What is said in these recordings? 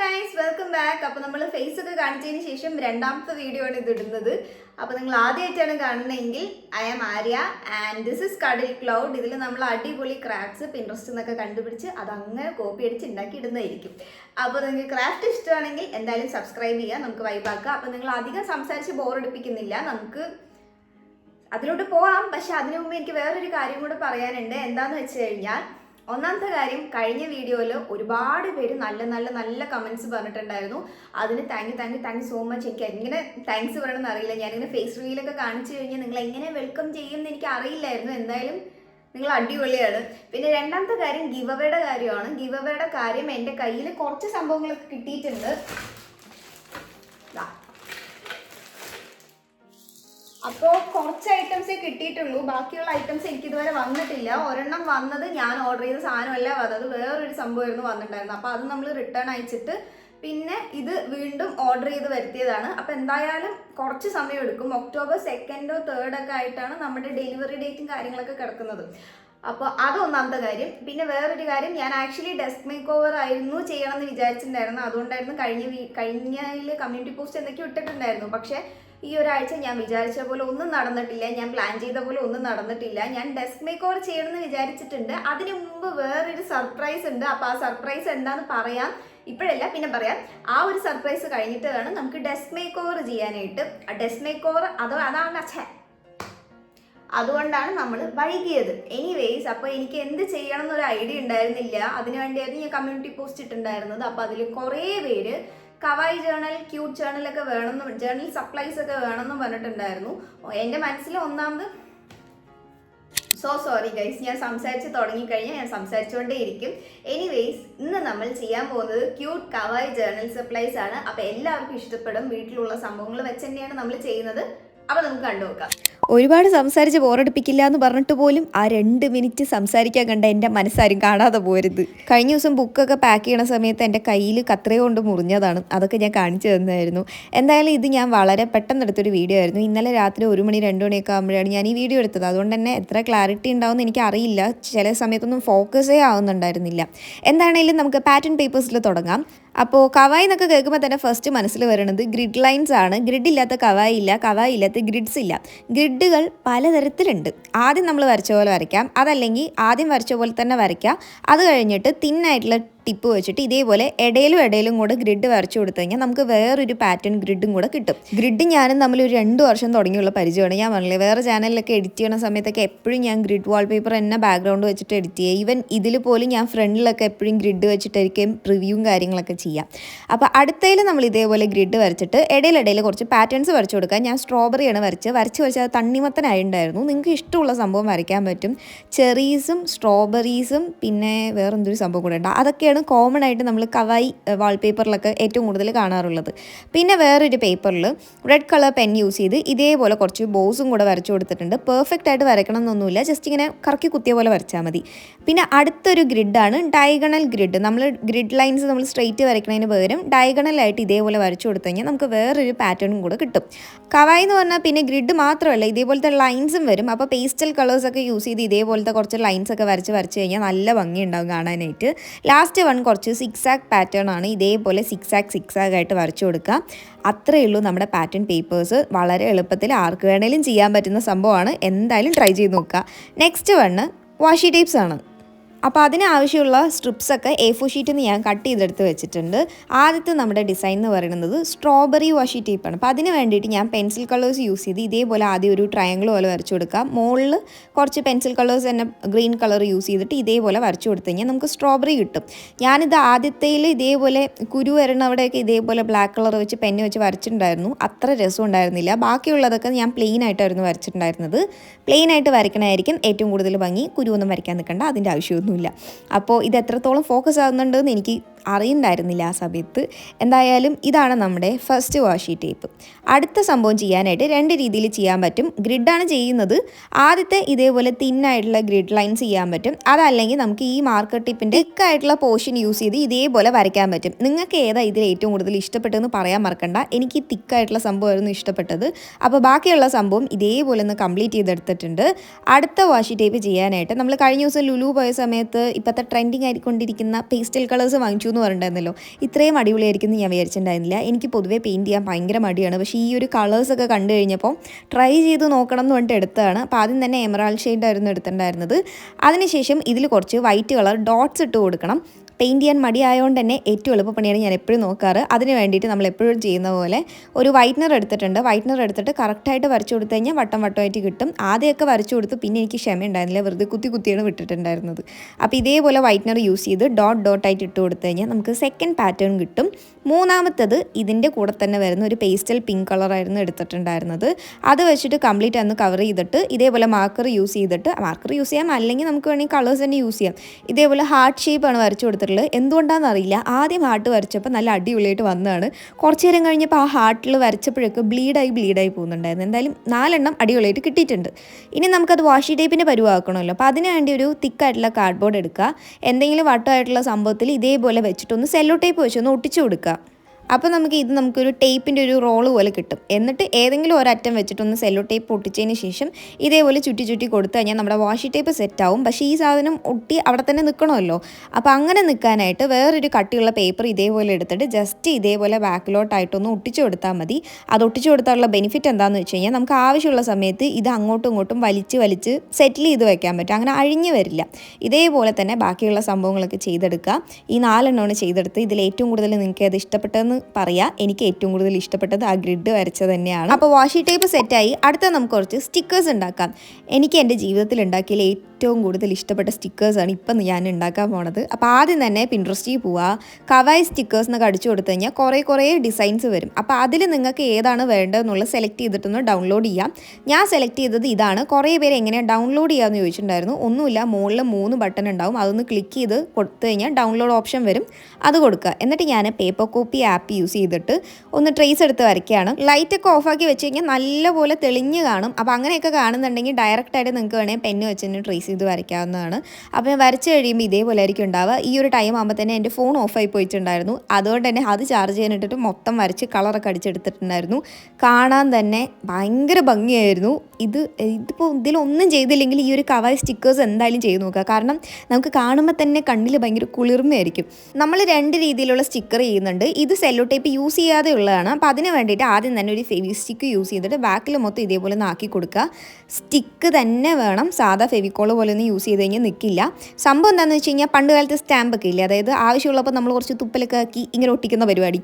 Guys welcome back അപ്പോൾ നമ്മൾ face ഒക്കെ കാണിച്ചതിന് ശേഷം രണ്ടാമത്തെ വീഡിയോ ആണ് ഇതിടുന്നത് അപ്പോൾ നിങ്ങൾ ആദ്യമായിട്ടാണ് കാണുന്നതെങ്കിൽ I am Arya and this is Kadal cloud ഇതിൽ നമ്മൾ അടിപൊളി ക്രാഫ്റ്റ്സ് പിൻട്രസ്റ്റ് എന്നൊക്കെ കണ്ടുപിടിച്ച് അത് അങ്ങനെ കോപ്പി അടിച്ച് ഉണ്ടാക്കി ഇടുന്നതായിരിക്കും അപ്പോൾ നിങ്ങൾക്ക് ക്രാഫ്റ്റ് ഇഷ്ടമാണെങ്കിൽ എന്തായാലും സബ്സ്ക്രൈബ് ചെയ്യുക നമുക്ക് വൈബാക്കുക അപ്പോൾ നിങ്ങൾ അധികം സംസാരിച്ച് ബോറടിപ്പിക്കുന്നില്ല നമുക്ക് അതിലോട്ട് പോവാം. പക്ഷെ അതിനു മുമ്പ് എനിക്ക് വേറൊരു കാര്യം കൂടെ പറയാനുണ്ട്. എന്താണെന്ന് വെച്ച് കഴിഞ്ഞാൽ ഒന്നാമത്തെ കാര്യം കഴിഞ്ഞ വീഡിയോയിൽ ഒരുപാട് പേര് നല്ല നല്ല നല്ല കമൻസ് പറഞ്ഞിട്ടുണ്ടായിരുന്നു. അതിന് thank you thank you thank you so much എനിക്ക് എങ്ങനെ താങ്ക്സ് പറയണമെന്ന് അറിയില്ല. ഞാനിങ്ങനെ ഫേസ് റീലൊക്കെ കാണിച്ചു കഴിഞ്ഞാൽ നിങ്ങൾ എങ്ങനെ വെൽക്കം ചെയ്യും എന്ന് എനിക്ക് അറിയില്ലായിരുന്നു. എന്തായാലും നിങ്ങൾ അടിപൊളിയാണ്. പിന്നെ രണ്ടാമത്തെ കാര്യം ഗിവ് കാര്യമാണ്. ഗിവ് കാര്യം എന്റെ കയ്യിൽ കുറച്ച് സംഭവങ്ങളൊക്കെ കിട്ടിയിട്ടുണ്ട്. അപ്പോൾ കുറച്ച് ഐറ്റംസേ കിട്ടിയിട്ടുള്ളൂ. ബാക്കിയുള്ള ഐറ്റംസ് എനിക്ക് ഇതുവരെ വന്നിട്ടില്ല. ഒരെണ്ണം വന്നത് ഞാൻ ഓർഡർ ചെയ്ത സാധനമല്ല വന്നത് വേറൊരു സംഭവമായിരുന്നു വന്നിട്ടുണ്ടായിരുന്നു അപ്പോൾ അത് നമ്മൾ റിട്ടേൺ അയച്ചിട്ട് പിന്നെ ഇത് വീണ്ടും ഓർഡർ ചെയ്ത് വരുത്തിയതാണ്. അപ്പോൾ എന്തായാലും കുറച്ച് സമയം എടുക്കും. ഒക്ടോബർ സെക്കൻഡോ തേർഡോ ഒക്കെ ആയിട്ടാണ് നമ്മുടെ ഡെലിവറി ഡേറ്റും കാര്യങ്ങളൊക്കെ കിടക്കുന്നത്. അപ്പോൾ അത് ഒന്നാമത്തെ കാര്യം. പിന്നെ വേറൊരു കാര്യം ഞാൻ ആക്ച്വലി ഡെസ്ക് മേക്ക് ഓവർ ആയിരുന്നു ചെയ്യണമെന്ന് വിചാരിച്ചിട്ടുണ്ടായിരുന്നു. അതുകൊണ്ടായിരുന്നു കഴിഞ്ഞ വീ കഴിഞ്ഞതിൽ കമ്മ്യൂണിറ്റി പോസ്റ്റ് എന്തൊക്കെയോ ഇട്ടിട്ടുണ്ടായിരുന്നു. പക്ഷേ ഈ ഒരാഴ്ച ഞാൻ വിചാരിച്ച പോലെ ഒന്നും നടന്നിട്ടില്ല. ഞാൻ പ്ലാൻ ചെയ്ത പോലെ ഒന്നും നടന്നിട്ടില്ല. ഞാൻ ഡെസ്ക് മേക്ക് ഓവർ ചെയ്യണമെന്ന് വിചാരിച്ചിട്ടുണ്ട്. അതിന് മുമ്പ് വേറൊരു സർപ്രൈസ് ഉണ്ട്. അപ്പോൾ ആ സർപ്രൈസ് എന്താന്ന് പറയാം. ഇപ്പോഴല്ല പിന്നെ പറയാം. ആ ഒരു സർപ്രൈസ് കഴിഞ്ഞിട്ട് വേണം നമുക്ക് ഡെസ്ക് മേക്ക് ഓവർ ചെയ്യാനായിട്ട്. ഡെസ്ക് മേക്ക് ഓവർ അതോ അതാണ് അച്ഛൻ അതുകൊണ്ടാണ് നമ്മൾ വൈകിയത്. എനിവേയ്സ് അപ്പോൾ എനിക്ക് എന്ത് ചെയ്യണം എന്നൊരു ഐഡിയ ഉണ്ടായിരുന്നില്ല. അതിനുവേണ്ടിയായിരുന്നു ഞാൻ കമ്മ്യൂണിറ്റി പോസ്റ്റ് ഇട്ടുണ്ടായിരുന്നത് അപ്പോൾ അതിൽ കുറേ പേര് കവായി ജേണൽ ക്യൂട്ട് ഒക്കെ വേണമെന്നും ജേണൽ സപ്ലൈസ് ഒക്കെ വേണമെന്നും പറഞ്ഞിട്ടുണ്ടായിരുന്നു. എന്റെ മനസ്സിൽ ഒന്നാമത് സോ സോറി ഗൈസ് ഞാൻ സംസാരിച്ച് തുടങ്ങിക്കഴിഞ്ഞാൽ ഞാൻ സംസാരിച്ചുകൊണ്ടേ ഇരിക്കും. എനിവേയ്സ് ഇന്ന് നമ്മൾ ചെയ്യാൻ പോകുന്നത് ക്യൂട്ട് കവായി ജേണൽ സപ്ലൈസ് ആണ്. അപ്പോൾ എല്ലാവർക്കും ഇഷ്ടപ്പെടും. വീട്ടിലുള്ള സംഭവങ്ങൾ വെച്ച് തന്നെയാണ് നമ്മൾ ചെയ്യുന്നത്. അപ്പോൾ നമുക്ക് കണ്ടുനോക്കാം. ഒരുപാട് സംസാരിച്ച് ബോറടിപ്പിക്കില്ല എന്ന് പറഞ്ഞിട്ട് പോലും ആ രണ്ട് മിനിറ്റ് സംസാരിക്കാൻ കണ്ട എന്റെ മനസ്സാരും കാണാതെ പോരുത്. കഴിഞ്ഞ ദിവസം ബുക്കൊക്കെ പാക്ക് ചെയ്യണ സമയത്ത് എന്റെ കയ്യിൽ കത്രയ കൊണ്ട് മുറിഞ്ഞതാണ്. അതൊക്കെ ഞാൻ കാണിച്ചു തന്നായിരുന്നു. എന്തായാലും ഇത് ഞാൻ വളരെ പെട്ടെന്ന് എടുത്തൊരു വീഡിയോ ആയിരുന്നു. ഇന്നലെ രാത്രി ഒരു മണി രണ്ട് മണിയൊക്കെ ആകുമ്പോഴാണ് ഞാൻ ഈ വീഡിയോ എടുത്തത്. അതുകൊണ്ട് തന്നെ എത്ര ക്ലാരിറ്റി ഉണ്ടാവും എന്ന് എനിക്കറിയില്ല. ചില സമയത്തൊന്നും ഫോക്കസേ ആവുന്നുണ്ടായിരുന്നില്ല. എന്താണെങ്കിലും നമുക്ക് പാറ്റേൺ പേപ്പേഴ്സിൽ തുടങ്ങാം. അപ്പോൾ കവായി എന്നൊക്കെ കേൾക്കുമ്പോൾ തന്നെ ഫസ്റ്റ് മനസ്സിൽ വരുന്നത് ഗ്രിഡ് ലൈൻസ് ആണ്. ഗ്രിഡ് ഇല്ലാത്ത കവായി ഇല്ല. കവായി ഇല്ലാത്ത ഗ്രിഡ്സ് ഇല്ല. ഗ്രിഡുകൾ പലതരത്തിലുണ്ട്. ആദ്യം നമ്മൾ വരച്ച പോലെ വരയ്ക്കാം. അതല്ലെങ്കിൽ ആദ്യം വരച്ച പോലെ തന്നെ വരയ്ക്കാം. അത് കഴിഞ്ഞിട്ട് തിന്നായിട്ടുള്ള ടിപ്പ് വെച്ചിട്ട് ഇതേപോലെ ഇടയിലും ഇടയിലും കൂടെ ഗ്രിഡ് വരച്ചു കൊടുത്തു കഴിഞ്ഞാൽ നമുക്ക് വേറൊരു പാറ്റേൺ ഗ്രിഡും കൂടെ കിട്ടും. ഗ്രിഡ് ഞാനും തമ്മിൽ ഒരു രണ്ട് വർഷം തുടങ്ങിയുള്ള പരിചയമാണ്. ഞാൻ പറഞ്ഞില്ലേ വേറെ ചാനലിലൊക്കെ എഡിറ്റ് ചെയ്യണ സമയത്തൊക്കെ എപ്പോഴും ഞാൻ ഗ്രിഡ് വാൾപേപ്പർ തന്നെ ബാക്ക്ഗ്രൗണ്ട് വെച്ചിട്ട് എഡിറ്റ് ചെയ്യുക ഈവൻ ഇതിൽ പോലും ഞാൻ ഫ്രണ്ടിലൊക്കെ എപ്പോഴും ഗ്രിഡ് വെച്ചിട്ടായിരിക്കും റിവ്യൂവും കാര്യങ്ങളൊക്കെ ചെയ്യാം. അപ്പോൾ അടുത്തതിൽ നമ്മൾ ഇതേപോലെ ഗ്രിഡ് വരച്ചിട്ട് ഇടയിലിടയിൽ കുറച്ച് പാറ്റേൺസ് വരച്ചു കൊടുക്കുക ഞാൻ സ്ട്രോബെറിയാണ് വരച്ച്. വരച്ച് വരച്ച് അത് തണ്ണിമത്തനായിട്ടുണ്ടായിരുന്നു. നിങ്ങൾക്ക് ഇഷ്ടമുള്ള സംഭവം വരയ്ക്കാൻ പറ്റും. ചെറീസും സ്ട്രോബെറീസും പിന്നെ വേറെന്തൊരു സംഭവം കൂടെ ഉണ്ട്? അതൊക്കെയാണ് കോമൺ ആയിട്ട് നമ്മൾ കവായി വാൾപേപ്പറിലൊക്കെ ഏറ്റവും കൂടുതൽ കാണാറുള്ളത്. പിന്നെ വേറൊരു പേപ്പറിൽ റെഡ് കളർ പെൻ യൂസ് ചെയ്ത് ഇതേപോലെ കുറച്ച് ബോസും കൂടെ വരച്ചു കൊടുത്തിട്ടുണ്ട്. പെർഫെക്റ്റ് ആയിട്ട് വരയ്ക്കണം എന്നൊന്നുമില്ല ജസ്റ്റ് ഇങ്ങനെ കറക്കി കുത്തിയ പോലെ വരച്ചാൽ മതി. പിന്നെ അടുത്തൊരു ഗ്രിഡാണ് ഡയഗണൽ ഗ്രിഡ് നമ്മൾ ഗ്രിഡ് ലൈൻസ് നമ്മൾ സ്ട്രെയിറ്റ് വരയ്ക്കുന്നതിന് പകരം ഡയഗണലായിട്ട് ഇതേപോലെ വരച്ചു കൊടുത്തു കഴിഞ്ഞാൽ നമുക്ക് വേറൊരു പാറ്റേണും കൂടെ കിട്ടും. കവായി എന്ന് പറഞ്ഞാൽ പിന്നെ ഗ്രിഡ് മാത്രമല്ല ഇതേപോലത്തെ ലൈൻസും വരും. അപ്പോൾ പേസ്റ്റൽ കളേഴ്സൊക്കെ യൂസ് ചെയ്ത് ഇതേപോലത്തെ കുറച്ച് ലൈൻസൊക്കെ വരച്ച് വരച്ച് കഴിഞ്ഞാൽ നല്ല ഭംഗിയുണ്ടാവും കാണാനായിട്ട്. ലാസ്റ്റ് വൺ കുറച്ച് സിക്സ് ആക്ക് പാറ്റേൺ ആണ്. ഇതേപോലെ സിക്സ് ആക്ക് സിക്സ് ആക്ക് ആയിട്ട് വരച്ചു കൊടുക്കുക. അത്രയേ ഉള്ളൂ നമ്മുടെ പാറ്റേൺ പേപ്പേഴ്സ് വളരെ എളുപ്പത്തിൽ ആർക്ക് വേണേലും ചെയ്യാൻ പറ്റുന്ന സംഭവമാണ്. എന്തായാലും ട്രൈ ചെയ്ത് നോക്കുക. നെക്സ്റ്റ് വണ്ണ് വാഷി ടേപ്സ് ആണ്. അപ്പോൾ അതിനാവശ്യമുള്ള സ്ട്രിപ്സൊക്കെ എ ഫോർ ഷീറ്റിൽ നിന്ന് ഞാൻ കട്ട് ചെയ്തെടുത്ത് വെച്ചിട്ടുണ്ട്. ആദ്യത്തെ നമ്മുടെ ഡിസൈൻ എന്ന് പറയുന്നത് സ്ട്രോബെറി വാഷി ടേപ്പാണ് അപ്പോൾ അതിന് വേണ്ടിയിട്ട് ഞാൻ പെൻസിൽ കളേഴ്സ് യൂസ് ചെയ്ത് ഇതേപോലെ ആദ്യം ഒരു ട്രയാങ്കിൾ പോലെ വരച്ചു കൊടുക്കാം. മുകളിൽ കുറച്ച് പെൻസിൽ കളേഴ്സ് തന്നെ ഗ്രീൻ കളർ യൂസ് ചെയ്തിട്ട് ഇതേപോലെ വരച്ചു കൊടുത്തു കഴിഞ്ഞാൽ നമുക്ക് സ്ട്രോബെറി കിട്ടും. ഞാനിത് ആദ്യത്തേൽ ഇതേപോലെ കുരു വരണ അവിടെയൊക്കെ ഇതേപോലെ ബ്ലാക്ക് കളർ വെച്ച് പെന്ന് വെച്ച് വരച്ചിട്ടുണ്ടായിരുന്നു. അത്ര രസം ഉണ്ടായിരുന്നില്ല. ബാക്കിയുള്ളതൊക്കെ ഞാൻ പ്ലെയിൻ ആയിട്ടായിരുന്നു വരച്ചിട്ടുണ്ടായിരുന്നത്. പ്ലെയിൻ ആയിട്ട് വരയ്ക്കണമായിരിക്കും ഏറ്റവും കൂടുതൽ ഭംഗി. കുരുവൊന്നും വരയ്ക്കാൻ നിൽക്കേണ്ട. അതിന്റെ ആവശ്യമൊന്നുമില്ല അപ്പോൾ ഇത് എത്രത്തോളം ഫോക്കസ് ആകുന്നുണ്ടെന്ന് എനിക്ക് അറിയുന്നുണ്ടായിരുന്നില്ല ആ സമയത്ത്. എന്തായാലും ഇതാണ് നമ്മുടെ ഫസ്റ്റ് വാഷി ടേപ്പ് അടുത്ത സംഭവം ചെയ്യാനായിട്ട് രണ്ട് രീതിയിൽ ചെയ്യാൻ പറ്റും. ഗ്രിഡാണ് ചെയ്യുന്നത്. ആദ്യത്തെ ഇതേപോലെ തിന്നായിട്ടുള്ള ഗ്രിഡ് ലൈൻസ് ചെയ്യാൻ പറ്റും. അതല്ലെങ്കിൽ നമുക്ക് ഈ മാർക്കർ ടിപ്പിന്റെ തിക്കായിട്ടുള്ള പോർഷൻ യൂസ് ചെയ്ത് ഇതേപോലെ വരയ്ക്കാൻ പറ്റും. നിങ്ങൾക്ക് ഏതാ ഇതിൽ ഏറ്റവും കൂടുതൽ ഇഷ്ടപ്പെട്ടതെന്ന് പറയാൻ മറക്കണ്ട. എനിക്ക് തിക്കായിട്ടുള്ള സംഭവമായിരുന്നു ഇഷ്ടപ്പെട്ടത്. അപ്പോൾ ബാക്കിയുള്ള സംഭവം ഇതേപോലെ ഒന്ന് കംപ്ലീറ്റ് ചെയ്തെടുത്തിട്ടുണ്ട്. അടുത്ത വാഷി ടേപ്പ് ചെയ്യാനായിട്ട് നമ്മൾ കഴിഞ്ഞ ദിവസം ലുലു പോയ സമയത്ത് ഇപ്പോഴത്തെ ട്രെൻഡിങ് ആയിക്കൊണ്ടിരിക്കുന്ന പേസ്റ്റൽ കളേഴ്സ് വാങ്ങിച്ചു എന്ന് പറഞ്ഞിട്ടുണ്ടായിരുന്നല്ലോ. ഇത്രയും അടിപൊളിയായിരിക്കും ഞാൻ വിചാരിച്ചിട്ടുണ്ടായിരുന്നില്ല. എനിക്ക് പൊതുവേ പെയിന്റ് ചെയ്യാൻ ഭയങ്കര മടിയാണ്. പക്ഷേ ഈ ഒരു കളേഴ്സൊക്കെ കണ്ടു കഴിഞ്ഞപ്പോൾ ട്രൈ ചെയ്ത് നോക്കണം എന്ന് പറഞ്ഞിട്ട് എടുത്തതാണ്. അപ്പോൾ ആദ്യം തന്നെ എമറാൾഡ് ഷെയ്ഡായിരുന്നു എടുത്തിട്ടുണ്ടായിരുന്നത്. അതിനുശേഷം ഇതിൽ കുറച്ച് വൈറ്റ് കളർ ഡോട്ട്സ് ഇട്ട് കൊടുക്കണം. പെയിന്റ് ചെയ്യാൻ മടിയായതുകൊണ്ട് തന്നെ ഏറ്റവും എളുപ്പപ്പണിയാണ് ഞാൻ എപ്പോഴും നോക്കാറ്. അതിന് വേണ്ടിയിട്ട് നമ്മൾ എപ്പോഴും ചെയ്യുന്ന പോലെ ഒരു വൈറ്റ്നർ എടുത്തിട്ടുണ്ട്. വൈറ്റ്നർ എടുത്തിട്ട് കറക്റ്റായിട്ട് വരച്ചു കൊടുത്തു കഴിഞ്ഞാൽ വട്ടം വട്ടമായിട്ട് കിട്ടും. ആദ്യമൊക്കെ വരച്ചു കൊടുത്തു പിന്നെ എനിക്ക് ക്ഷമ ഉണ്ടായിരുന്നില്ല വെറുതെ കുത്തി കുത്തിയാണ് വിട്ടിട്ടുണ്ടായിരുന്നത്. അപ്പോൾ ഇതേപോലെ വൈറ്റ്നർ യൂസ് ചെയ്ത് ഡോട്ട് ഡോട്ടായിട്ട് ഇട്ട് കൊടുത്തു കഴിഞ്ഞാൽ നമുക്ക് സെക്കൻഡ് പാറ്റേൺ കിട്ടും. മൂന്നാമത്തത് ഇതിന്റെ കൂടെ തന്നെ വരുന്ന ഒരു പേസ്റ്റൽ പിങ്ക് കളറായിരുന്നു എടുത്തിട്ടുണ്ടായിരുന്നത്. അത് വെച്ചിട്ട് കംപ്ലീറ്റ് ഒന്ന് കവർ ചെയ്തിട്ട് ഇതേപോലെ മാർക്കർ യൂസ് ചെയ്തിട്ട് മാർക്കർ യൂസ് ചെയ്യാം. അല്ലെങ്കിൽ നമുക്ക് വേണമെങ്കിൽ കളേഴ്സ് തന്നെ യൂസ് ചെയ്യാം. ഇതേപോലെ ഹാർട്ട് ഷേപ്പാണ് വരച്ചു കൊടുത്തിട്ടുള്ളത് എന്തുകൊണ്ടാണെന്ന് അറിയില്ല ആദ്യം ഹാർട്ട് വരച്ചപ്പോൾ നല്ല അടിപൊളിയായിട്ട് വന്നതാണ്. കുറച്ച് നേരം കഴിഞ്ഞപ്പോൾ ആ ഹാർട്ടിൽ വരച്ചപ്പോഴൊക്കെ ബ്ലീഡായി ബ്ലീഡായി പോകുന്നുണ്ടായിരുന്നു. എന്തായാലും നാലെണ്ണം അടിപൊളിയായിട്ട് കിട്ടിയിട്ടുണ്ട്. ഇനി നമുക്കത് വാഷി ടൈപ്പിന്റെ പരിവാക്കണമല്ലോ. അപ്പോൾ അതിന് വേണ്ടി ഒരു തിക്കായിട്ടുള്ള കാർഡ്ബോർഡ് എടുക്കുക. എന്തെങ്കിലും വട്ടമായിട്ടുള്ള സംഭവത്തിൽ ഇതേപോലെ വെച്ചിട്ടൊന്ന് സെല്ലോ ടേപ്പ് വെച്ചൊന്ന് ഒട്ടിച്ചു കൊടുക്കുക. അപ്പോൾ നമുക്ക് ഇത് നമുക്കൊരു ടേപ്പിന്റെ ഒരു റോൾ പോലെ കിട്ടും. എന്നിട്ട് ഏതെങ്കിലും ഒരറ്റം വെച്ചിട്ടൊന്ന് സെല്ലോ ടേപ്പ് ഒട്ടിച്ചതിന് ശേഷം ഇതേപോലെ ചുറ്റി ചുറ്റി കൊടുത്തു കഴിഞ്ഞാൽ നമ്മുടെ വാഷി ടേപ്പ് സെറ്റാവും പക്ഷേ ഈ സാധനം ഒട്ടി അവിടെ തന്നെ നിൽക്കണമല്ലോ അപ്പോൾ അങ്ങനെ നിൽക്കാനായിട്ട് വേറൊരു കട്ടിയുള്ള പേപ്പർ ഇതേപോലെ എടുത്തിട്ട് ജസ്റ്റ് ഇതേപോലെ ബാക്കിലോട്ടായിട്ടൊന്ന് ഒട്ടിച്ചു കൊടുത്താൽ മതി. അത് ഒട്ടിച്ചു കൊടുത്താലുള്ള ബെനിഫിറ്റ് എന്താണെന്ന് വെച്ച് കഴിഞ്ഞാൽ നമുക്ക് ആവശ്യമുള്ള സമയത്ത് ഇത് അങ്ങോട്ടും ഇങ്ങോട്ടും വലിച്ച് വലിച്ച് സെറ്റിൽ ചെയ്ത് വെക്കാൻ പറ്റും. അങ്ങനെ അഴിഞ്ഞു വരില്ല. ഇതേപോലെ തന്നെ ബാക്കിയുള്ള സംഭവങ്ങളൊക്കെ ചെയ്തെടുക്കുക. ഈ നാലെണ്ണമാണ് ചെയ്തെടുത്ത് ഇതിൽ ഏറ്റവും കൂടുതൽ നിങ്ങൾക്ക് അത് ഇഷ്ടപ്പെട്ടതെന്ന് പറയാം. എനിക്ക് ഏറ്റവും കൂടുതൽ ഇഷ്ടപ്പെട്ടത് ആ ഗ്രിഡ് വരച്ചത് തന്നെയാണ്. അപ്പോൾ വാഷി ടേപ്പ് സെറ്റായി അടുത്ത നമുക്ക് കുറച്ച് സ്റ്റിക്കേഴ്സ് ഉണ്ടാക്കാം. എനിക്ക് എന്റെ ജീവിതത്തിൽ ഉണ്ടാക്കിയതിൽ ഏറ്റവും കൂടുതൽ ഇഷ്ടപ്പെട്ട സ്റ്റിക്കേഴ്സാണ് ഇപ്പം ഞാൻ ഉണ്ടാക്കാൻ പോണത്. അപ്പോൾ ആദ്യം തന്നെ പിൻട്രസ്റ്റിൽ പോവുക കവായ് സ്റ്റിക്കേഴ്സ് എന്നൊക്കെ അടിച്ചു കൊടുത്തു കഴിഞ്ഞാൽ കുറേ കുറേ ഡിസൈൻസ് വരും. അപ്പോൾ അതിൽ നിങ്ങൾക്ക് ഏതാണ് വേണ്ടതെന്നുള്ളത് സെലക്ട് ചെയ്തിട്ടൊന്ന് ഡൗൺലോഡ് ചെയ്യാം. ഞാൻ സെലക്ട് ചെയ്തത് ഇതാണ്. കുറേ പേര് എങ്ങനെയാണ് ഡൗൺലോഡ് ചെയ്യാമെന്ന് ചോദിച്ചിട്ടുണ്ടായിരുന്നു. ഒന്നുമില്ല മുകളിൽ മൂന്ന് ബട്ടൺ ഉണ്ടാവും. അതൊന്ന് ക്ലിക്ക് ചെയ്ത് കൊടുത്തു കഴിഞ്ഞാൽ ഡൗൺലോഡ് ഓപ്ഷൻ വരും. അത് കൊടുക്കുക. എന്നിട്ട് ഞാൻ പേപ്പർ കോപ്പി ആപ്പ് യൂസ് ചെയ്തിട്ട് ഒന്ന് ട്രേസ് എടുത്ത് വരയ്ക്കുകയാണ്. ലൈറ്റൊക്കെ ഓഫാക്കി വെച്ച് കഴിഞ്ഞാൽ നല്ലപോലെ തെളിഞ്ഞ് കാണും. അപ്പോൾ അങ്ങനെയൊക്കെ കാണുന്നുണ്ടെങ്കിൽ ഡയറക്റ്റായിട്ട് നിങ്ങൾക്ക് വേണമെങ്കിൽ പെന്ന് വെച്ച് തന്നെ ട്രേസ് ചെയ്ത് വരയ്ക്കാവുന്നതാണ്. അപ്പോൾ ഞാൻ വരച്ച് കഴിയുമ്പോൾ ഇതേപോലെ ആയിരിക്കും ഉണ്ടാവുക. ഈ ഒരു ടൈം ആകുമ്പോൾ തന്നെ എന്റെ ഫോൺ ഓഫായി പോയിട്ടുണ്ടായിരുന്നു. അതുകൊണ്ട് തന്നെ അത് ചാർജ് ചെയ്യാനിട്ടിട്ട് മൊത്തം വരച്ച് കളറൊക്കെ അടിച്ചെടുത്തിട്ടുണ്ടായിരുന്നു. കാണാൻ തന്നെ ഭയങ്കര ഭംഗിയായിരുന്നു. ഇത് ഇതിപ്പോൾ ഇതിലൊന്നും ചെയ്തില്ലെങ്കിൽ ഈ ഒരു കവായ് സ്റ്റിക്കേഴ്സ് എന്തായാലും ചെയ്ത് നോക്കുക. കാരണം നമുക്ക് കാണുമ്പോൾ തന്നെ കണ്ണിൽ ഭയങ്കര കുളിർമയായിരിക്കും. നമ്മൾ രണ്ട് രീതിയിലുള്ള സ്റ്റിക്കർ ചെയ്യുന്നുണ്ട്. ഇത് സെല്ലോ ടേപ്പ് യൂസ് ചെയ്യാതെ ഉള്ളതാണ്. അപ്പോൾ അതിന് വേണ്ടിയിട്ട് ആദ്യം തന്നെ ഒരു ഫെവി സ്റ്റിക്ക് യൂസ് ചെയ്തിട്ട് ബാക്കിൽ മൊത്തം ഇതേപോലെ ഒന്ന് ആക്കി കൊടുക്കുക. സ്റ്റിക്ക് തന്നെ വേണം. സാധാ ഫെവിക്കോൾ പോലെ ഒന്നും യൂസ് ചെയ്ത് കഴിഞ്ഞാൽ നിൽക്കില്ല സംഭവം എന്താണെന്ന് വെച്ച് കഴിഞ്ഞാൽ പണ്ട് കാലത്ത് സ്റ്റാമ്പൊക്കെ ഇല്ലേ? അതായത് ആവശ്യമുള്ളപ്പോൾ നമ്മൾ കുറച്ച് തുപ്പലൊക്കെ ആക്കി ഇങ്ങനെ ഒട്ടിക്കുന്ന പരിപാടി.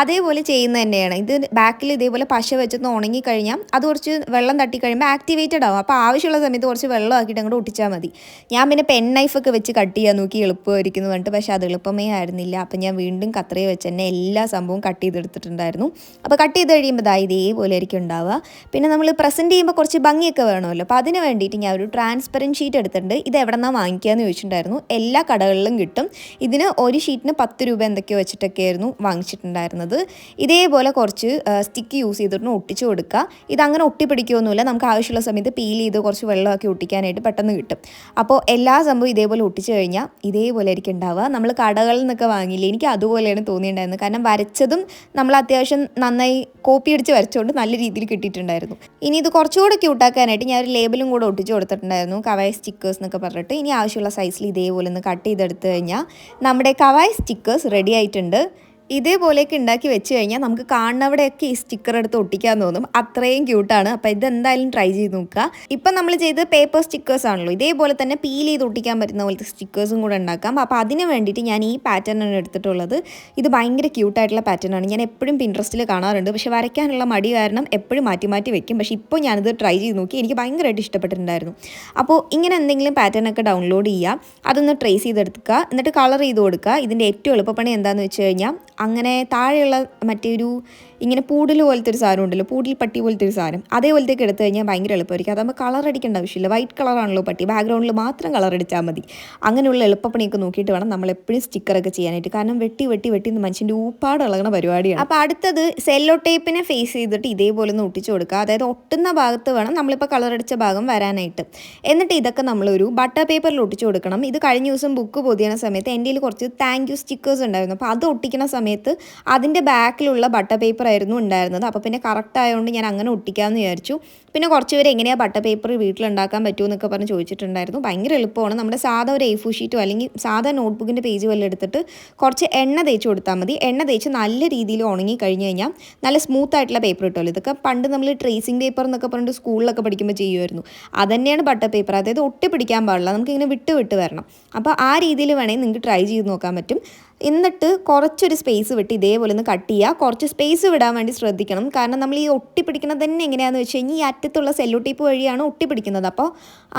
അതേപോലെ ചെയ്യുന്നത് തന്നെയാണ്. ഇത് ബാക്കിൽ ഇതേപോലെ പശ വെച്ചൊന്ന് ഉണങ്ങി കഴിഞ്ഞാൽ അത് കുറച്ച് വെള്ളം തട്ടി കഴിയുമ്പോൾ ആക്ടിവേറ്റഡ് ആവും. അപ്പോൾ ആവശ്യമുള്ള സമയത്ത് കുറച്ച് വെള്ളം ആക്കിയിട്ട് അങ്ങോട്ട് ഒട്ടിച്ചാൽ മതി. ഞാൻ പിന്നെ പെൻ നൈഫൊക്കെ വെച്ച് കട്ട് ചെയ്യാൻ നോക്കി എളുപ്പമായിരിക്കുന്നു പറഞ്ഞിട്ട്. പക്ഷേ അത് എളുപ്പമേ ആയിരുന്നില്ല. അപ്പം ഞാൻ വീണ്ടും കത്രയെ വെച്ച് തന്നെ എല്ലാ സംഭവവും കട്ട് ചെയ്തെടുത്തിട്ടുണ്ടായിരുന്നു. അപ്പോൾ കട്ട് ചെയ്ത് കഴിയുമ്പോൾ ഇതാ ഇതേപോലെ ആയിരിക്കും ഉണ്ടാവുക. പിന്നെ നമ്മൾ പ്രസന്റ് ചെയ്യുമ്പോൾ കുറച്ച് ഭംഗിയൊക്കെ വേണമല്ലോ. അപ്പോൾ അതിന് വേണ്ടിയിട്ട് ഞാൻ ഒരു ട്രാൻസ്പെറന്റ് ഷീറ്റ് എടുത്തിട്ടുണ്ട് ഇത് എവിടെ നിന്നാണ് വാങ്ങിക്കുകയെന്ന് ചോദിച്ചിട്ടുണ്ടായിരുന്നു. എല്ലാ കടകളിലും കിട്ടും. ഇതിന് ഒരു ഷീറ്റിന് പത്ത് രൂപ എന്തൊക്കെയോ വെച്ചിട്ടൊക്കെ ആയിരുന്നു വാങ്ങിച്ചിട്ടുണ്ടായിരുന്നത്. ഇതേപോലെ കുറച്ച് സ്റ്റിക്ക് യൂസ് ചെയ്തിട്ട് ഒട്ടിച്ചു കൊടുക്കുക. ഇതങ്ങനെ ഒട്ടിപ്പിടിക്കുകയൊന്നുമില്ല. നമുക്ക് ആവശ്യമുള്ള സമയത്ത് പീൽ ചെയ്ത് കുറച്ച് വെള്ളമാക്കി ഒട്ടിക്കാനായിട്ട് പെട്ടെന്ന് കിട്ടും. അപ്പോൾ എല്ലാ സംഭവം ഇതേപോലെ ഒട്ടിച്ചു കഴിഞ്ഞാൽ ഇതേപോലെ ആയിരിക്കും ഉണ്ടാവുക. നമ്മൾ കടകളിൽ നിന്നൊക്കെ വാങ്ങിയില്ല? എനിക്ക് അതുപോലെയാണ് തോന്നിയിട്ടുണ്ടായിരുന്നത്. കാരണം വരച്ചതും നമ്മൾ അത്യാവശ്യം നന്നായി കോപ്പി അടിച്ച് വരച്ചുകൊണ്ട് നല്ല രീതിയിൽ കിട്ടിയിട്ടുണ്ടായിരുന്നു. ഇനി ഇത് കുറച്ചുകൂടെ ക്യൂട്ടാക്കാനായിട്ട് ഞാൻ ഒരു ലേബലും കൂടെ ഒട്ടിച്ചു കൊടുത്തിട്ടുണ്ടായിരുന്നു. കവായ് സ്റ്റിക്കേഴ്സ് എന്നൊക്കെ പറഞ്ഞിട്ട് ഇനി ആവശ്യമുള്ള സൈസിൽ ഇതേപോലെ ഒന്ന് കട്ട് ചെയ്തെടുത്ത് കഴിഞ്ഞാൽ നമ്മുടെ കവായ് സ്റ്റിക്കേഴ്സ് റെഡി ആയിട്ടുണ്ട്. ഇതേപോലെയൊക്കെ ഉണ്ടാക്കി വെച്ച് കഴിഞ്ഞാൽ നമുക്ക് കാണുന്നവിടെയൊക്കെ ഈ സ്റ്റിക്കർ എടുത്ത് ഒട്ടിക്കാൻ തോന്നും. അത്രയും ക്യൂട്ടാണ്. അപ്പോൾ ഇതെന്തായാലും ട്രൈ ചെയ്ത് നോക്കുക. ഇപ്പം നമ്മൾ ചെയ്ത് പേപ്പർ സ്റ്റിക്കേഴ്സ് ആണല്ലോ. ഇതേപോലെ തന്നെ പീൽ ചെയ്ത് ഒട്ടിക്കാൻ പറ്റുന്ന പോലത്തെ സ്റ്റിക്കേഴ്സും കൂടെ ഉണ്ടാക്കാം. അപ്പോൾ അതിന് വേണ്ടിയിട്ട് ഞാൻ ഈ പാറ്റേൺ ആണ് എടുത്തിട്ടുള്ളത്. ഇത് ഭയങ്കര ക്യൂട്ടായിട്ടുള്ള പാറ്റേൺ ആണ്. ഞാൻ എപ്പോഴും പിൻട്രസ്റ്റിൽ കാണാറുണ്ട്. പക്ഷേ വരയ്ക്കാനുള്ള മടി കാരണം എപ്പോഴും മാറ്റി മാറ്റി വെക്കും. പക്ഷേ ഇപ്പോൾ ഞാനിത് ട്രൈ ചെയ്ത് നോക്കി. എനിക്ക് ഭയങ്കരമായിട്ട് ഇഷ്ടപ്പെട്ടിട്ടുണ്ടായിരുന്നു. അപ്പോൾ ഇങ്ങനെ എന്തെങ്കിലും പാറ്റേൺ ഒക്കെ ഡൗൺലോഡ് ചെയ്യുക. അതൊന്ന് ട്രേസ് ചെയ്തെടുക്കുക. എന്നിട്ട് കളർ ചെയ്ത് കൊടുക്കുക. ഇതിന്റെ ഏറ്റവും എളുപ്പപ്പണി എന്താണെന്ന് വെച്ച് കഴിഞ്ഞാൽ അങ്ങനെ താഴെയുള്ള മറ്റേ ഒരു ഇങ്ങനെ പൂടൽ പോലത്തെ ഒരു സാധനം ഉണ്ടല്ലോ പൂടിൽ പട്ടി പോലത്തെ ഒരു സാധനം. അതേപോലത്തേക്ക് എടുത്തു കഴിഞ്ഞാൽ ഭയങ്കര എളുപ്പമായിരിക്കും. അതാകുമ്പോൾ കളർ അടിക്കേണ്ട ആവശ്യമില്ല. വൈറ്റ് കളറാണല്ലോ പട്ടി. ബാക്ക്ഗ്രൗണ്ടിൽ മാത്രം കളർ അടിച്ചാൽ മതി. അങ്ങനെയുള്ള എളുപ്പപ്പണിയൊക്കെ നോക്കിയിട്ട് വേണം നമ്മൾ എപ്പോഴും സ്റ്റിക്കറൊക്കെ ചെയ്യാനായിട്ട്. കാരണം വെട്ടി വെട്ടി വെട്ടി മനുഷ്യന്റെ ഊപ്പാട് ഇളകുന്ന പരിപാടിയാണ്. അപ്പോൾ അടുത്തത് സെല്ലോ ടേപ്പിനെ ഫേസ് ചെയ്തിട്ട് ഇതേപോലെ ഒന്ന് ഒട്ടിച്ചു കൊടുക്കുക. അതായത് ഒട്ടുന്ന ഭാഗത്ത് വേണം നമ്മളിപ്പോൾ കളർ അടിച്ച ഭാഗം വരാനായിട്ട്. എന്നിട്ട് ഇതൊക്കെ നമ്മളൊരു ബട്ടർ പേപ്പറിൽ ഒട്ടിച്ചു കൊടുക്കണം. ഇത് കഴിഞ്ഞ ദിവസം ബുക്ക് പൊതിയണ സമയത്ത് എന്റെ കുറച്ച് താങ്ക് യു സ്റ്റിക്കേഴ്സ് ഉണ്ടായിരുന്നു. അപ്പോൾ അത് ഒട്ടിക്കുന്ന സമയത്ത് അതിന്റെ ബാക്കിലുള്ള ബട്ടർ പേപ്പർ ആയിരുന്നു ഉണ്ടായിരുന്നത്. അപ്പോൾ പിന്നെ കറക്റ്റ് ആയതുകൊണ്ട് ഞാൻ അങ്ങനെ ഒട്ടിക്കാമെന്ന് വിചാരിച്ചു. പിന്നെ കുറച്ച് പേര് എങ്ങനെയാണ് ബട്ടർ പേപ്പർ വീട്ടിലുണ്ടാക്കാൻ പറ്റുമോ എന്നൊക്കെ പറഞ്ഞ് ചോദിച്ചിട്ടുണ്ടായിരുന്നു. ഭയങ്കര എളുപ്പമാണ്. നമ്മുടെ സാധാ ഒരു എഫു ഷീറ്റോ അല്ലെങ്കിൽ സാധാ നോട്ട്ബുക്കിന്റെ പേജ് വല്ലതും എടുത്തിട്ട് കുറച്ച് എണ്ണ തേച്ച് കൊടുത്താൽ മതി. എണ്ണ തേച്ച് നല്ല രീതിയിൽ ഉണങ്ങി കഴിഞ്ഞ് കഴിഞ്ഞാൽ നല്ല സ്മൂത്ത് ആയിട്ടുള്ള പേപ്പർ കിട്ടുമല്ലോ ഇതൊക്കെ പണ്ട് നമ്മൾ ട്രേസിംഗ് പേപ്പർ എന്നൊക്കെ പറഞ്ഞിട്ട് സ്കൂളിലൊക്കെ പഠിക്കുമ്പോൾ ചെയ്യുമായിരുന്നു അതന്നെയാണ് ബട്ടർ പേപ്പർ അതായത് ഒട്ടി പിടിക്കാൻ പാടില്ല നമുക്കിങ്ങനെ വിട്ട് വിട്ട് വരണം. അപ്പോൾ ആ രീതിയിൽ വേണമെങ്കിൽ നിങ്ങൾക്ക് ട്രൈ ചെയ്ത് നോക്കാൻ പറ്റും. എന്നിട്ട് കുറച്ചൊരു സ്പേസ് വിട്ട് ഇതേപോലെ ഒന്ന് കട്ട് ചെയ്യുക കുറച്ച് സ്പേസ് വിടാൻ വേണ്ടി ശ്രദ്ധിക്കണം. കാരണം നമ്മൾ ഈ ഒട്ടിപ്പിടിക്കുന്നത് തന്നെ എങ്ങനെയാണെന്ന് വെച്ച് കഴിഞ്ഞാൽ ഈ അറ്റത്തുള്ള സെല്ലോ ടേപ്പ് വഴിയാണ് ഒട്ടിപ്പിടിക്കുന്നത് അപ്പോൾ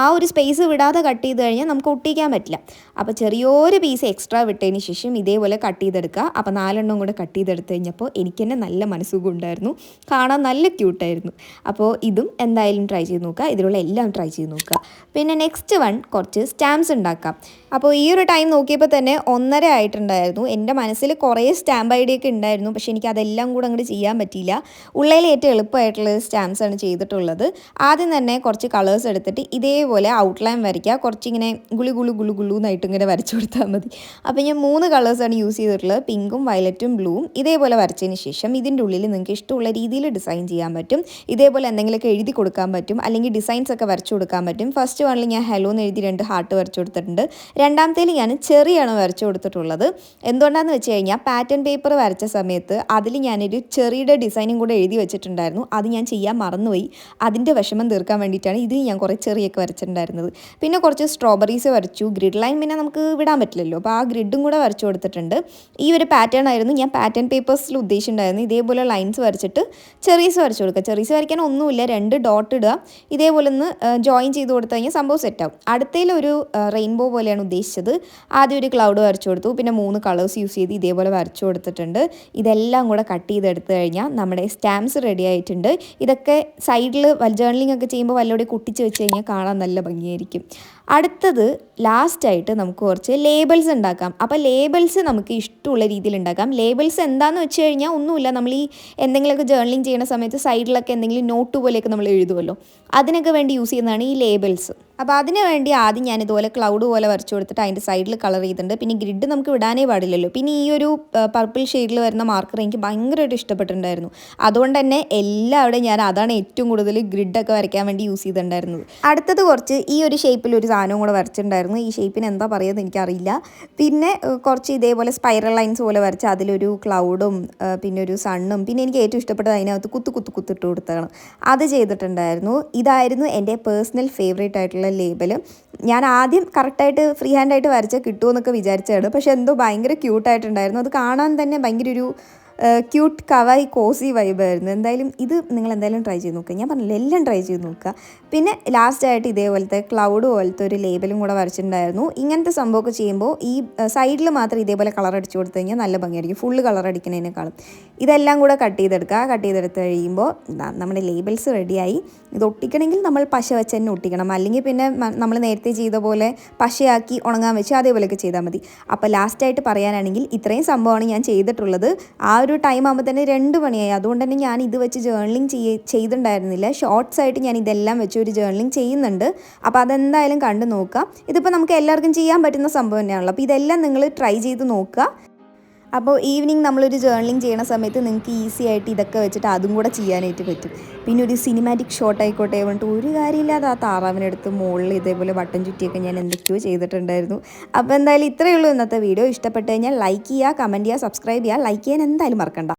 ആ ഒരു സ്പേസ് വിടാതെ കട്ട് ചെയ്ത് കഴിഞ്ഞാൽ നമുക്ക് ഒട്ടിക്കാൻ പറ്റില്ല. അപ്പോൾ ചെറിയൊരു പീസ് എക്സ്ട്രാ വിട്ടതിന് ശേഷം ഇതേപോലെ കട്ട് ചെയ്തെടുക്കുക. അപ്പോൾ നാലെണ്ണം കൂടെ കട്ട് ചെയ്തെടുത്ത് കഴിഞ്ഞപ്പോൾ എനിക്ക് തന്നെ നല്ല മനസ്സുഖം ഉണ്ടായിരുന്നു. കാണാൻ നല്ല ക്യൂട്ടായിരുന്നു അപ്പോൾ ഇതും എന്തായാലും ട്രൈ ചെയ്ത് നോക്കുക. ഇതിലുള്ള എല്ലാം ട്രൈ ചെയ്ത് നോക്കുക. പിന്നെ നെക്സ്റ്റ് വൺ കുറച്ച് സ്റ്റാമ്പ്സ് ഉണ്ടാക്കാം. അപ്പോൾ ഈ ഒരു ടൈം നോക്കിയപ്പോൾ തന്നെ ഒന്നര ആയിട്ടുണ്ടായിരുന്നു. എന്റെ മനസ്സിൽ കുറേ സ്റ്റാമ്പ് ഐഡിയ ഒക്കെ ഉണ്ടായിരുന്നു. പക്ഷേ എനിക്ക് അതെല്ലാം കൂടെ അങ്ങോട്ട് ചെയ്യാൻ പറ്റിയില്ല. ഉള്ളതിൽ ഏറ്റവും എളുപ്പമായിട്ടുള്ള സ്റ്റാമ്പ്സ് ആണ് ചെയ്തിട്ടുള്ളത്. ആദ്യം തന്നെ കുറച്ച് കളേഴ്സ് എടുത്തിട്ട് ഇതേപോലെ ഔട്ട്ലൈൻ വരയ്ക്കുക. കുറച്ചിങ്ങനെ ഗുളി ഗുളു ഗുളു ഗുളു എന്നായിട്ട് ഇങ്ങനെ വരച്ചു കൊടുത്താൽ മതി. അപ്പോൾ ഞാൻ മൂന്ന് കളേഴ്സാണ് യൂസ് ചെയ്തിട്ടുള്ളത്. പിങ്കും വയലറ്റും ബ്ലൂവും ഇതേപോലെ വരച്ചതിന് ശേഷം ഇതിന്റെ ഉള്ളിൽ നിങ്ങൾക്ക് ഇഷ്ടമുള്ള രീതിയിൽ ഡിസൈൻ ചെയ്യാൻ പറ്റും. ഇതേപോലെ എന്തെങ്കിലുമൊക്കെ എഴുതി കൊടുക്കാൻ പറ്റും. അല്ലെങ്കിൽ ഡിസൈൻസ് ഒക്കെ വരച്ചു കൊടുക്കാൻ പറ്റും. ഫസ്റ്റ് വണ്ണിൽ ഞാൻ ഹലോ എന്ന് എഴുതി രണ്ട് ഹാർട്ട് വരച്ചു കൊടുത്തിട്ടുണ്ട്. രണ്ടാമത്തേൽ ഞാൻ ചെറിയാണ് വരച്ചു കൊടുത്തിട്ടുള്ളത്. എന്തുകൊണ്ടാണെന്ന് വെച്ച് കഴിഞ്ഞാൽ പാറ്റേൺ പേപ്പർ വരച്ച സമയത്ത് അതിൽ ഞാനൊരു ചെറിയുടെ ഡിസൈനും കൂടെ എഴുതി വെച്ചിട്ടുണ്ടായിരുന്നു. അത് ഞാൻ ചെയ്യാൻ മറന്നുപോയി. അതിന്റെ വിഷമം തീർക്കാൻ വേണ്ടിയിട്ടാണ് ഇതിൽ ഞാൻ കുറേ ചെറിയൊക്കെ വരച്ചിട്ടുണ്ടായിരുന്നത്. പിന്നെ കുറച്ച് സ്ട്രോബെറീസ് വരച്ചു. ഗ്രിഡ് ലൈൻ പിന്നെ നമുക്ക് വിടാൻ പറ്റില്ലല്ലോ. അപ്പോൾ ആ ഗ്രിഡും കൂടെ വരച്ചു കൊടുത്തിട്ടുണ്ട്. ഈ ഒരു പാറ്റേൺ ആയിരുന്നു ഞാൻ പാറ്റേൺ പേപ്പേഴ്സിൽ ഉദ്ദേശിച്ചിട്ടുണ്ടായിരുന്നു ഇതേപോലെ ലൈൻസ് വരച്ചിട്ട് ചെറീസ് വരച്ചു കൊടുക്കുക. ചെറീസ് വരയ്ക്കാൻ ഒന്നുമില്ല. രണ്ട് ഡോട്ട് ഇടുക. ഇതേപോലെ ഒന്ന് ജോയിൻ ചെയ്ത് കൊടുത്തു കഴിഞ്ഞാൽ സംഭവം സെറ്റാവും അടുത്തതിലൊരു റെയിൻബോ പോലെയാണ് ഉദ്ദേശിച്ചത്. ആദ്യം ഒരു ക്ലൗഡ് വരച്ചു കൊടുത്തു. പിന്നെ മൂന്ന് കളേഴ്സ് യൂസ് ചെയ്ത് ഇതേപോലെ വരച്ചു കൊടുത്തിട്ടുണ്ട്. ഇതെല്ലാം കൂടെ കട്ട് ചെയ്തെടുത്ത് കഴിഞ്ഞാൽ നമ്മുടെ സ്റ്റാമ്പ്സ് റെഡി ആയിട്ടുണ്ട്. ഇതൊക്കെ സൈഡിൽ വൽ ജേർണലിംഗ് ഒക്കെ ചെയ്യുമ്പോൾ വല്ലോടെ കുട്ടിച്ച് വെച്ച് കഴിഞ്ഞാൽ കാണാൻ നല്ല ഭംഗിയായിരിക്കും. അടുത്തത് ലാസ്റ്റായിട്ട് നമുക്ക് കുറച്ച് ലേബിൾസ് ഉണ്ടാക്കാം. അപ്പോൾ ലേബിൾസ് നമുക്ക് ഇഷ്ടമുള്ള രീതിയിൽ ഉണ്ടാക്കാം. ലേബിൾസ് എന്താണെന്ന് വെച്ച് കഴിഞ്ഞാൽ ഒന്നുമില്ല. നമ്മൾ ഈ എന്തെങ്കിലുമൊക്കെ ജേർണലിങ് ചെയ്യുന്ന സമയത്ത് സൈഡിലൊക്കെ എന്തെങ്കിലും നോട്ട് പോലെയൊക്കെ നമ്മൾ എഴുതുമല്ലോ അതിനൊക്കെ വേണ്ടി യൂസ് ചെയ്യുന്നതാണ് ഈ ലേബിൾസ് അപ്പോൾ അതിന് വേണ്ടി ആദ്യം ഞാൻ ഇതുപോലെ ക്ലൗഡ് പോലെ വരച്ചു കൊടുത്തിട്ട് അതിന്റെ സൈഡിൽ കളർ ചെയ്തിട്ടുണ്ട്. പിന്നെ ഗ്രിഡ് നമുക്ക് വിടാനേ പാടില്ലല്ലോ. പിന്നെ ഈ ഒരു പർപ്പിൾ ഷെയ്ഡിൽ വരുന്ന മാർക്കർ എനിക്ക് ഭയങ്കരമായിട്ട് ഇഷ്ടപ്പെട്ടിട്ടുണ്ടായിരുന്നു. അതുകൊണ്ട് തന്നെ എല്ലാവിടെയും ഞാൻ അതാണ് ഏറ്റവും കൂടുതൽ ഗ്രിഡൊക്കെ വരയ്ക്കാൻ വേണ്ടി യൂസ് ചെയ്തിട്ടുണ്ടായിരുന്നത്. അടുത്തത് കുറച്ച് ഈ ഒരു ഷേപ്പിൽ ഒരു സാധനവും കൂടെ വരച്ചിട്ടുണ്ടായിരുന്നു. ഈ ഷേപ്പിന് എന്താ പറയുന്നത് എനിക്കറിയില്ല. പിന്നെ കുറച്ച് ഇതേപോലെ സ്പൈറൽ ലൈൻസ് പോലെ വരച്ച് അതിലൊരു ക്ലൗഡും പിന്നെ ഒരു സണ്ണും പിന്നെ എനിക്ക് ഏറ്റവും ഇഷ്ടപ്പെട്ടത് അതിനകത്ത് കുത്തു കുത്തു കുത്തിട്ട് കൊടുത്താണ് അത് ചെയ്തിട്ടുണ്ടായിരുന്നു. ഇതായിരുന്നു എന്റെ പേഴ്സണൽ ഫേവറേറ്റ് ആയിട്ടുള്ള ലേബൽ ഞാൻ ആദ്യം കറക്റ്റായിട്ട് ഫ്രീ ഹാൻഡായിട്ട് വരച്ചാൽ കിട്ടുമെന്നൊക്കെ വിചാരിച്ചതാണ്. പക്ഷെ എന്തോ ഭയങ്കര ക്യൂട്ടായിട്ടുണ്ടായിരുന്നു അത് കാണാൻ തന്നെ ഭയങ്കര ഒരു ക്യൂട്ട് കവായി കോസി വൈബായിരുന്നു എന്തായാലും ഇത് നിങ്ങൾ എന്തായാലും ട്രൈ ചെയ്ത് നോക്കുക ഞാൻ പറഞ്ഞില്ല എല്ലാം ട്രൈ ചെയ്ത് നോക്കുക. പിന്നെ ലാസ്റ്റായിട്ട് ഇതേപോലത്തെ ക്ലൗഡ് പോലത്തെ ഒരു ലേബലും കൂടെ വരച്ചിട്ടുണ്ടായിരുന്നു. ഇങ്ങനത്തെ സംഭവമൊക്കെ ചെയ്യുമ്പോൾ ഈ സൈഡിൽ മാത്രം ഇതേപോലെ കളർ അടിച്ചു കൊടുത്തു കഴിഞ്ഞാൽ നല്ല ഭംഗിയായിരിക്കും. ഫുള്ള് കളർ അടിക്കുന്നതിനേക്കാളും. ഇതെല്ലാം കൂടെ കട്ട് ചെയ്തെടുക്കുക. കട്ട് ചെയ്തെടുത്ത് കഴിയുമ്പോൾ നമ്മുടെ ലേബിൾസ് റെഡിയായി ഇത് ഒട്ടിക്കണമെങ്കിൽ നമ്മൾ പശ വെച്ച് തന്നെ ഒട്ടിക്കണം. അല്ലെങ്കിൽ പിന്നെ നമ്മൾ നേരത്തെ ചെയ്ത പോലെ പശയാക്കി ഉണങ്ങാൻ വെച്ച് അതേപോലെയൊക്കെ ചെയ്താൽ മതി. അപ്പോൾ ലാസ്റ്റായിട്ട് പറയാനാണെങ്കിൽ ഇത്രയും സംഭവമാണ് ഞാൻ ചെയ്തിട്ടുള്ളത്. ആ ഒരു ടൈം ആകുമ്പോൾ തന്നെ രണ്ട് മണിയായി. അതുകൊണ്ട് തന്നെ ഞാൻ ഇത് വെച്ച് ജേർണലിങ് ചെയ്യ ചെയ്തിട്ടുണ്ടായിരുന്നില്ല. ഷോർട്സ് ആയിട്ട് ഞാൻ ഇതെല്ലാം വെച്ച് ഒരു ജേർണലിങ് ചെയ്യുന്നുണ്ട്. അപ്പോൾ അതെന്തായാലും കണ്ടു നോക്കാം ഇതിപ്പോൾ നമുക്ക് എല്ലാവർക്കും ചെയ്യാൻ പറ്റുന്ന സംഭവം തന്നെയാണല്ലോ. അപ്പോൾ ഇതെല്ലാം നിങ്ങൾ ട്രൈ ചെയ്ത് നോക്കുക. അപ്പോൾ ഈവനിങ് നമ്മളൊരു ജേർണലിംഗ് ചെയ്യണ സമയത്ത് നിങ്ങൾക്ക് ഈസി ആയിട്ട് ഇതൊക്കെ വെച്ചിട്ട് അതും കൂടെ ചെയ്യാനായിട്ട് പറ്റും. പിന്നെ ഒരു സിനിമാറ്റിക് ഷോട്ട് ആയിക്കോട്ടെ പറഞ്ഞിട്ട് ഒരു കാര്യമില്ലാതെ ആ താറാവിനെടുത്ത് മുകളിൽ ഇതേപോലെ ബട്ടൺ ചുറ്റിയൊക്കെ ഞാൻ എന്തൊക്കെയോ ചെയ്തിട്ടുണ്ടായിരുന്നു. അപ്പോൾ എന്തായാലും ഇത്രയേ ഉള്ളൂ ഇന്നത്തെ വീഡിയോ. ഇഷ്ടപ്പെട്ട് കഴിഞ്ഞാൽ ലൈക്ക് ചെയ്യുക കമന്റ് ചെയ്യുക സബ്സ്ക്രൈബ് ചെയ്യുക. ലൈക്ക് ചെയ്യാൻ എന്തായാലും മറക്കണ്ട.